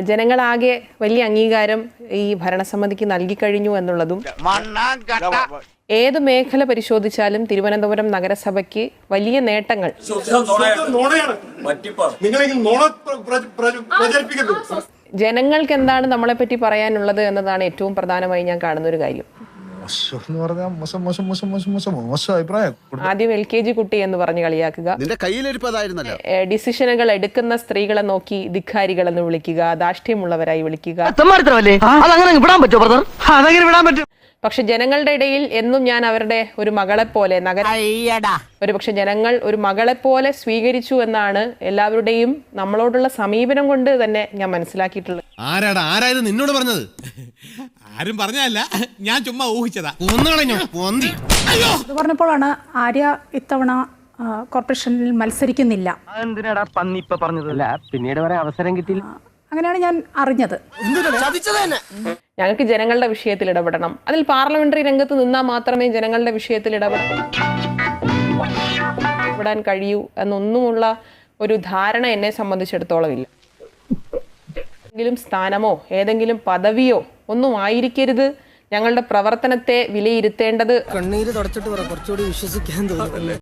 ജനങ്ങളാകെ വലിയ അംഗീകാരം ഈ ഭരണസമിതിക്ക് നൽകിക്കഴിഞ്ഞു എന്നുള്ളതും ഏത് മേഖല പരിശോധിച്ചാലും തിരുവനന്തപുരം നഗരസഭയ്ക്ക് വലിയ നേട്ടങ്ങൾ. ജനങ്ങൾക്ക് എന്താണ് നമ്മളെ പറ്റി പറയാനുള്ളത് എന്നതാണ് ഏറ്റവും പ്രധാനമായി ഞാൻ കാണുന്ന ഒരു കാര്യം. മോശം എന്ന് പറഞ്ഞാൽ മോശം മോശം മോശം മോശം മോശം മോശം അഭിപ്രായം. ആദ്യം എൽ കെ ജി കുട്ടി എന്ന് പറഞ്ഞ് കളിയാക്കുക. നിന്റെ കയ്യിലിരിപ്പതായിരുന്നല്ലോ. ഏ, ഡിസിഷനുകൾ എടുക്കുന്ന സ്ത്രീകളെ നോക്കി ധിക്കാരികൾ എന്ന് വിളിക്കുക ദാഷ്ട്യമുള്ളവരായി വിളിക്കുക. അതങ്ങനെ വിടാൻ പറ്റുമോ ബ്രദർ അതങ്ങനെ വിടാൻ പറ്റും. പക്ഷെ ജനങ്ങളുടെ ഇടയിൽ എന്നും ഞാൻ അവരുടെ ഒരു മകളെ പോലെ നഗര ഒരു പക്ഷെ ജനങ്ങൾ ഒരു മകളെ പോലെ സ്വീകരിച്ചു എന്നാണ് എല്ലാവരുടെയും നമ്മളോടുള്ള സമീപനം കൊണ്ട് തന്നെ ഞാൻ മനസ്സിലാക്കിയിട്ടുള്ളത്. ആരാടാ? ആരായത് നിന്നോട് പറഞ്ഞത്? ആരും പറഞ്ഞല്ല ഞാൻ ചുമ്മാ ഊഹിച്ചതാ. ഒന്നുകളഞ്ഞോ പൊന്തി. ഇത് പറഞ്ഞപ്പോഴാണ് ആര്യ ഇത്തവണ ആ, കോർപ്പറേഷനിൽ മത്സരിക്കുന്നില്ല. അതെന്തിനാടാ പന്നി ഇപ്പൊ പിന്നീട് വരെ അവസരം കിട്ടി അങ്ങനെയാണ് ഞാൻ അറിഞ്ഞത്. ഞങ്ങൾക്ക് ജനങ്ങളുടെ വിഷയത്തിൽ ഇടപെടണം. അതിൽ പാർലമെന്ററി രംഗത്ത് നിന്നാൽ മാത്രമേ ജനങ്ങളുടെ വിഷയത്തിൽ ഇടപെട ഇടപെടാൻ കഴിയൂ എന്നൊന്നുമുള്ള ഒരു ധാരണ എന്നെ സംബന്ധിച്ചിടത്തോളം ഇല്ല. ഏതെങ്കിലും സ്ഥാനമോ ഏതെങ്കിലും പദവിയോ ഒന്നും ആയിരിക്കരുത് ഞങ്ങളുടെ പ്രവർത്തനത്തെ വിലയിരുത്തേണ്ടത്. കണ്ണീര് തുടച്ചിട്ട് കുറച്ചുകൂടി വിശ്വസിക്കാൻ തോന്നുന്നു.